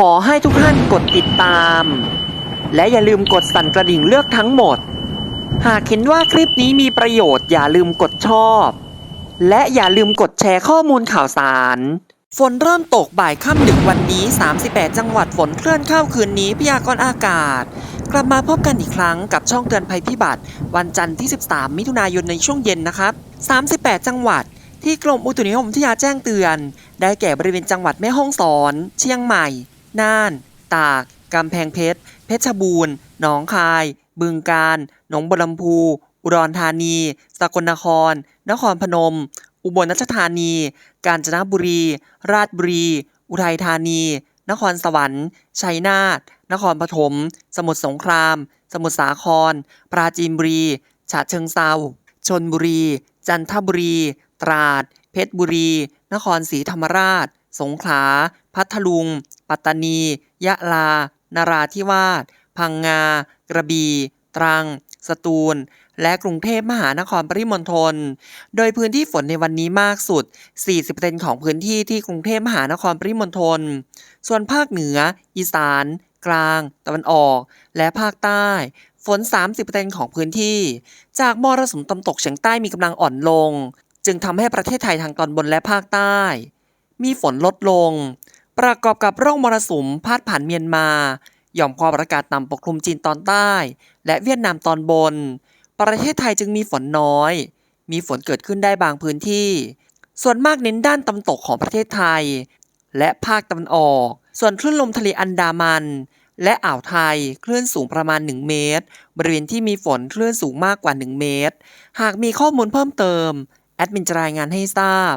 ขอให้ทุกท่านกดติดตาม และอย่าลืมกดสั่นกระดิ่งเลือกทั้งหมด หากเห็นว่าคลิปนี้มีประโยชน์อย่าลืมกดชอบ และอย่าลืมกดแชร์ข้อมูลข่าวสาร ฝนเริ่มตกบ่ายค่ำดึกวันนี้ 38 จังหวัดฝนเคลื่อนเข้าคืนนี้พยากรณ์อากาศ กลับมาพบกันอีกครั้งกับช่องเตือนภัยพิบัติ วันจันทร์ที่ 13 มิถุนายนในช่วงเย็นนะครับ 38 จังหวัดที่กรมอุตุนิยมวิทยาแจ้งเตือน ได้แก่บริเวณจังหวัดแม่ฮ่องสอน เชียงใหม่ น่าน ตาก กำแพงเพชร เพชรบูรณ์ หนองคาย บึงกาฬ หนองบัวลำพู อุดรธานี สกลนคร นครพนม อุบลราชธานี กาญจนบุรี ราชบุรี อุทัยธานี นครสวรรค์ ชัยนาท นครปฐม สมุทรสงคราม สมุทรสาคร ปราจีนบุรี ฉะเชิงเซาชนบุรี จันทบุรี ตราด เพชรบุรี นครศรีธรรมราช สงขลา พัทลุง ปัตตานี ยะลา นราธิวาส พังงา กระบี่ ตรัง สตูล และกรุงเทพมหานครปริมณฑล โดยพื้นที่ฝนในวันนี้มากสุด 40%ของพื้นที่ที่กรุงเทพมหานครปริมณฑล ส่วนภาคเหนือ อีสาน กลาง ตะวันออก และภาคใต้ฝน 30%ของพื้นที่ จากมรสุมตะวันตกเฉียงใต้มีกำลังอ่อนลง จึงทำให้ประเทศไทยทางตอนบนและภาคใต้ มีฝนลดลง ประกอบกับร่องมรสุมพาดผ่านเมียนมาหย่อมความกาศต่ำปกคลุมจีนตอนใต้ และเวียดนามตอนบน ประเทศไทยจึงมีฝนน้อย มีฝนเกิดขึ้นได้บางพื้นที่ ส่วนมากเน้นด้านตะวันตกของประเทศไทย และภาคตะวันออก ส่วนคลื่นลมทะเลอันดามัน และอ่าวไทยคลื่นสูงประมาณ 1 เมตร บริเวณที่มีฝนคลื่นสูงมากกว่า 1 เมตร หากมีข้อมูลเพิ่มเติม แอดมินจะรายงานให้ทราบ